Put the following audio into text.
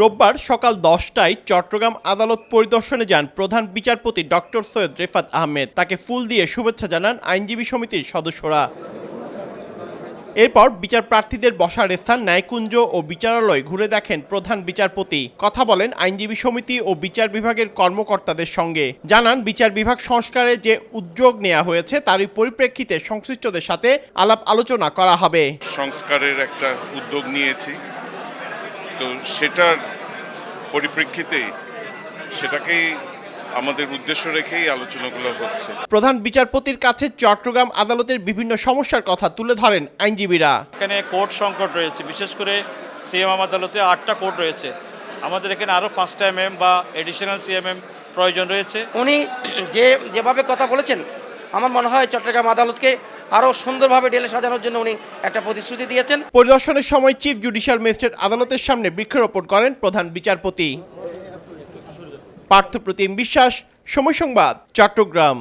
রোববার সকাল দশটায় চট্টগ্রাম আদালত পরিদর্শনে যান প্রধান বিচারপতি ডক্টর সৈয়দ রেফাত আহমেদ। তাকে ফুল দিয়ে শুভেচ্ছা জানান আইনজীবী সমিতির সদস্যরা। এরপর বিচার প্রার্থীদের বসার স্থান ন্যায়কুঞ্জ ও বিচারালয় ঘুরে দেখেন প্রধান বিচারপতি। কথা বলেন আইনজীবী সমিতি ও বিচার বিভাগের কর্মকর্তাদের সঙ্গে। জানান বিচার বিভাগ সংস্কারে যে উদ্যোগ নেওয়া হয়েছে তারই পরিপ্রেক্ষিতে সংশ্লিষ্টদের সাথে আলাপ আলোচনা করা হবে। সংস্কারের একটা উদ্যোগ নিয়েছি। তো সেটার পরিপ্রেক্ষিতে সেটাকেই আমাদের উদ্দেশ্য রেখেই আলোচনাগুলো হচ্ছে। প্রধান বিচারপতির কাছে চট্টগ্রাম আদালতের বিভিন্ন সমস্যার কথা তুলে ধরেন আইনজীবীরা। এখানে কোর্ট সংকট রয়েছে বিশেষ করে সিএমএম আদালতে আটটা কোর্ট রয়েছে। আমাদের এখানে আরও পাঁচটা এমএম বা এডিশনাল সিএমএম প্রয়োজন রয়েছে। উনি যে যেভাবে কথা বলেছেন আমার মনে হয় চট্টগ্রাম আদালতকে আরও সুন্দরভাবে ডেলে সাজানোর জন্য উনি একটা প্রতিশ্রুতি দিয়েছেন। পরিদর্শনের সময় চিফ জুডিশিয়াল ম্যাজিস্ট্রেট আদালতের সামনে বৃক্ষরোপণ করেন প্রধান বিচারপতি। পার্থপ্রতিম বিশ্বাস, সময় সংবাদ, চট্টগ্রাম।